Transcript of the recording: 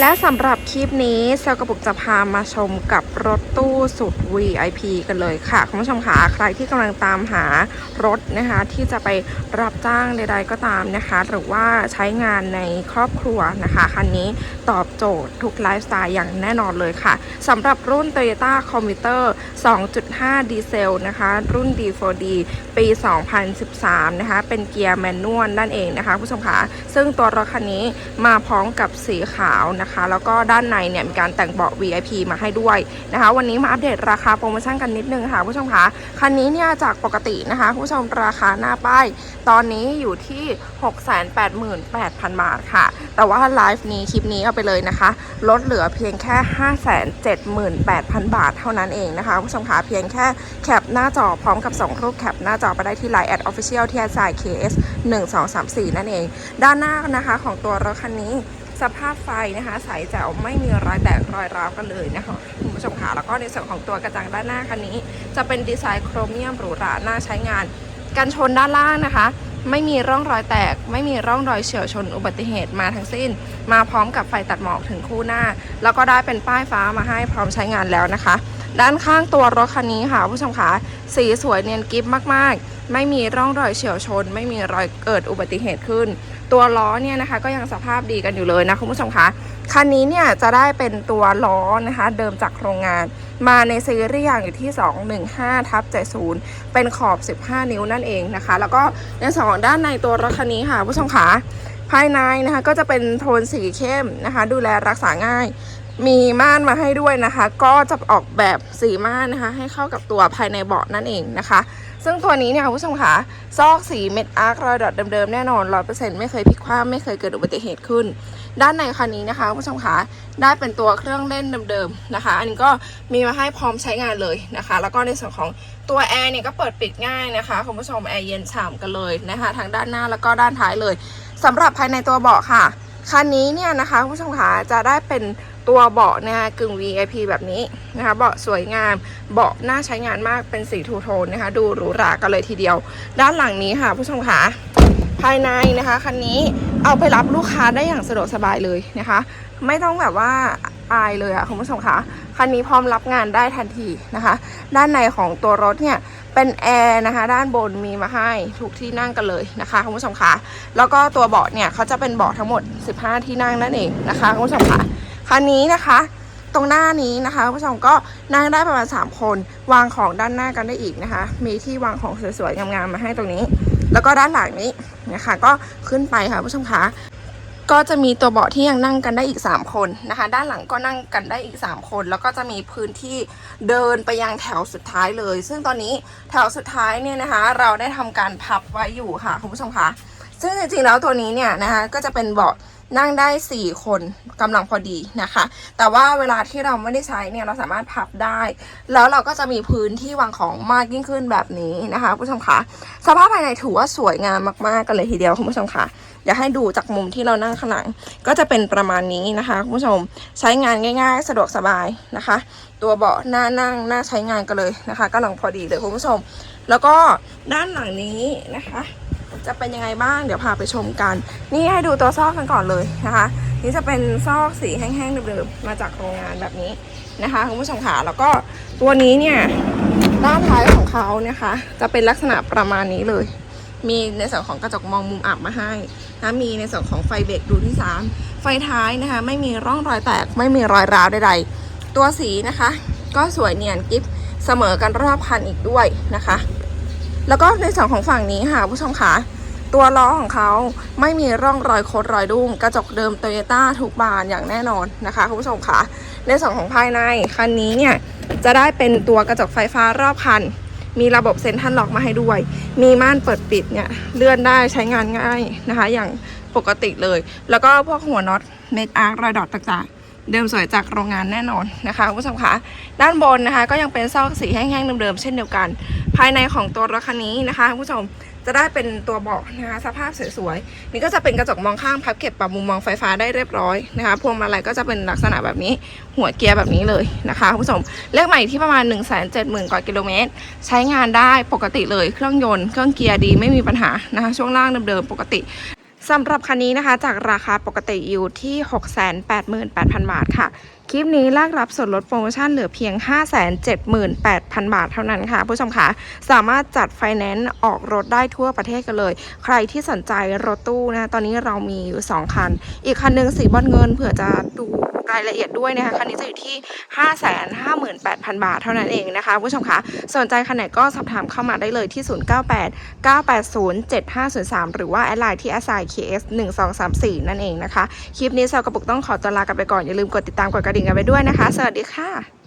และสำหรับคลิปนี้เซลกระปุกจะพามาชมกับรถตู้สุด VIP กันเลยค่ะ คุณผู้ชมคะใครที่กำลังตามหารถนะคะ ที่จะไปรับจ้างใด ๆก็ตามนะคะ หรือว่าใช้งานในครอบครัวนะคะคันนี้ตอบโจทย์ทุกไลฟ์สไตล์อย่างแน่นอนเลยค่ะสำหรับรุ่น Toyota Commuter 2.5 ดีเซลนะคะ รุ่น D4D ปี 2013 นะคะ เป็นเกียร์แมนนวลนั่นเองนะคะผู้ชมคะซึ่งตัวรถคันนี้มาพร้อมกับสีขาวนะคะ แล้วก็ด้านในเนี่ยมีการแต่งเบาะ VIP มาให้ด้วยนะคะ วันนี้มาอัปเดตราคาโปรโมชั่นกันนิดนึงค่ะผู้ชมคะคันนี้เนี่ยจากปกตินะคะผู้ชมราคาหน้าป้ายตอนนี้อยู่ที่ 688,000 บาทค่ะ แต่ว่าไลฟ์นี้คลิปนี้เอาไปเลยนะคะลดเหลือเพียงแค่ 578,000 บาทเท่านั้นเองนะคะผู้ชมคะเพียงแค่แคปหน้าจอพร้อมกับส่งรูปแคปหน้าจอไปได้ที่ Line แอดออฟฟิเชียลที่แอดไซน์ KS 1234 นั่นเอง ด้านหน้านะคะของตัวรถคันนี้สภาพไฟนะคะใสแจ๋วไม่มีรอยแตกรอยร้าวกันเลยนะคะคุณผู้ชมค่ะแล้วก็ในส่วนของตัวกระจังด้านหน้าคันนี้ จะเป็นดีไซน์โครเมียมหรูหราน่าใช้งานกันชนด้านล่างนะคะ ไม่มีร่องรอยแตก ไม่มีร่องรอยเฉียวชนอุบัติเหตุมาทั้งสิ้น มาพร้อมกับไฟตัดหมอกถึงคู่หน้า แล้วก็ได้เป็นป้ายฟ้ามาให้พร้อมใช้งานแล้วนะคะ ด้านข้างตัวรถคันนี้ค่ะผู้ชมคะสีสวยเนียนกิฟมากๆ ไม่มีร่องรอยเฉียวชน ไม่มีรอยเกิดอุบัติเหตุขึ้น ตัวล้อเนี่ยนะคะ ก็ยังสภาพดีกันอยู่เลยนะคุณผู้ชมคะคันนี้เนี่ยจะได้เป็นตัวล้อนะคะ เดิมจากโรงงาน มาในซีรีส์อย่างอยู่ที่ 215ทับ70 เป็นขอบ 15 นิ้วนั่นเองนะคะ แล้วก็ในส่วนของด้านในตัวรถคันนี้ค่ะผู้ชมคะภายในนะคะก็จะเป็นโทนสีเข้มนะคะ ดูแลรักษาง่าย มีม่านมาให้ด้วยนะคะ ก็จะออกแบบสีม่านนะคะ ให้เข้ากับตัวภายในเบาะนั่นเองนะคะ ซึ่งตัวนี้เนี่ยคุณผู้ชมคะซอกสีเม็ดอาร์ครอยดอทเดิมๆแน่นอน100%ไม่เคยพลิกคว่ำไม่เคยเกิดอุบัติเหตุขึ้น ด้านในคันนี้นะคะคุณผู้ชมคะได้เป็นตัวเครื่องเล่นเดิมๆนะคะ อันนี้ก็มีมาให้พร้อมใช้งานเลยนะคะ แล้วก็ในส่วนของตัวแอร์เนี่ยก็เปิดปิดง่ายนะคะคุณผู้ชมแอร์เย็นฉ่ำกันเลยนะคะทั้งด้านหน้าแล้วก็ด้านท้ายเลยสำหรับภายในตัวเบาะค่ะคันนี้เนี่ยนะคะคุณผู้ชมคะจะได้เป็น ตัวเบาะนะคะกึ่ง VIP แบบนี้นะคะเบาะสวยงามเบาะน่าใช้งานมากเป็นสีทูโทนนะคะ ดูหรูหรากันเลยทีเดียว ด้านหลังนี้ค่ะ ผู้ชมคะภายในนะคะคันนี้เอาไปรับลูกค้าได้อย่างสะดวกสบายเลยนะคะ ไม่ต้องแบบว่าอายเลยอะคุณผู้ชมคะคันนี้พร้อมรับงานได้ทันทีนะคะ ด้านในของตัวรถเนี่ยเป็นแอร์นะคะ ด้านบนมีมาให้ทุกที่นั่งกันเลยนะคะคุณผู้ชมคะแล้วก็ตัวเบาะเนี่ยเขาจะเป็นเบาะทั้งหมด 15 ที่นั่งนั่นเองนะคะคุณผู้ชมคะ คันนี้นะคะ ตรงหน้านี้นะคะผู้ชมก็นั่งได้ประมาณ 3 คน วางของด้านหน้ากันได้อีกนะคะ มีที่วางของสวยๆงามๆมาให้ตรงนี้ แล้วก็ด้านหลังนี้นะคะ ก็ขึ้นไปค่ะผู้ชมคะก็จะมีตัวเบาะที่ยังนั่งกันได้อีก 3 คนนะคะ ด้านหลังก็นั่งกันได้อีก 3 คน แล้วก็จะมีพื้นที่เดินไปยังแถวสุดท้ายเลย ซึ่งตอนนี้แถวสุดท้ายเนี่ยนะคะ เราได้ทำการพับไว้อยู่ค่ะคุณผู้ชมคะซึ่งจริงๆแล้วตัวนี้เนี่ยนะคะก็จะเป็นเบาะ นั่งได้ 4 คนกำลังพอดีนะคะ แต่ว่าเวลาที่เราไม่ได้ใช้เนี่ยเราสามารถพับได้ แล้วเราก็จะมีพื้นที่วางของมากยิ่งขึ้นแบบนี้นะคะคุณผู้ชมคะสภาพภายในถือว่าสวยงามมากๆกันเลยทีเดียวคุณผู้ชมคะอยากให้ดูจากมุมที่เรานั่งข้างหลัง ก็จะเป็นประมาณนี้นะคะคุณผู้ชมใช้งานง่าย ๆ สะดวกสบายนะคะ ตัวเบาะหน้านั่งหน้าใช้งานกันเลยนะคะกำลังพอดีเลยคุณผู้ชม แล้วก็ด้านหลังนี้นะคะ จะเป็นยังไงบ้างเดี๋ยวพาไปชมกัน นี่ให้ดูตัวซอกกันก่อนเลยนะคะ นี่จะเป็นซอกสีแห้งๆเดิมๆมาจากโรงงานแบบนี้นะคะคุณผู้ชมค่ะแล้วก็ตัวนี้เนี่ยด้านท้ายของเขานะคะ จะเป็นลักษณะประมาณนี้เลย มีในส่วนของกระจกมองมุมอับมาให้นะมีในส่วนของไฟเบรกดูที่สามไฟท้ายนะคะ ไม่มีร่องรอยแตก ไม่มีรอยร้าวใดๆตัวสีนะคะ ก็สวยเนียนกิฟเสมอกันรอบคันอีกด้วยนะคะ แล้วก็ในส่วนของฝั่งนี้ค่ะผู้ชมคะตัวล้อของเขาไม่มีร่องรอยโคดรอยดุ้งกระจกเดิมโตโยต้าทุกบานอย่างแน่นอนนะคะคุณผู้ชมคะในส่วนของภายในคันนี้เนี่ยจะได้เป็นตัวกระจกไฟฟ้ารอบคัน มีระบบเซ็นทรัลล็อกมาให้ด้วย มีม่านเปิดปิดเนี่ยเลื่อนได้ใช้งานง่ายนะคะ อย่างปกติเลย แล้วก็พวกหัวน็อตเมดอาร์รอยดอทต่างๆ เดิมสวยจากโรงงานแน่นอนนะคะคุณผู้ชมคะด้านบนนะคะ ก็ยังเป็นซอกสีแห้งๆเดิมๆเช่นเดียวกัน ภายในของตัวรถคันนี้นะคะคุณผู้ชมจะได้เป็นตัวเบาะนะคะสภาพสวยๆนี่ก็จะเป็นกระจกมองข้างพับเก็บปรับมุมมองไฟฟ้าได้เรียบร้อยนะคะพวงมาลัยก็จะเป็นลักษณะแบบนี้หัวเกียร์แบบนี้เลยนะคะคุณผู้ชมเลขใหม่ที่ประมาณ 1 7 0 0 0 0กว่ากิโลเมตร ใช้งานได้ปกติเลยเครื่องยนต์เครื่องเกียร์ดีไม่มีปัญหานะคะช่วงล่างเดิมๆปกติ สำหรับคันนี้นะคะ จากราคาปกติอยู่ที่ 688,000 บาทค่ะ คลิปนี้แลกรับส่วนลดโปรโมชั่นเหลือเพียง 578,000 บาทเท่านั้นค่ะ ผู้ชมคะสามารถจัดไฟแนนซ์ออกรถได้ทั่วประเทศกันเลย ใครที่สนใจรถตู้นะ ตอนนี้เรามีอยู่ 2 คัน อีกคันหนึ่งสีบอลเงินเผื่อจะดู รายละเอียดด้วยนะคะคันนี้จะอยู่ที่ 558,000 บาทเท่านั้นเองนะคะผู้ชมคะสนใจคันไหนก็สอบถามเข้ามาได้เลยที่ 098 980 7503 หรือว่าแอดไลน์ที่ s i KS 1234 นั่นเองนะคะ คลิปนี้สาวกระปุกต้องขอตัวลากันไปก่อน อย่าลืมกดติดตามกดกระดิ่งกันไปด้วยนะคะ สวัสดีค่ะ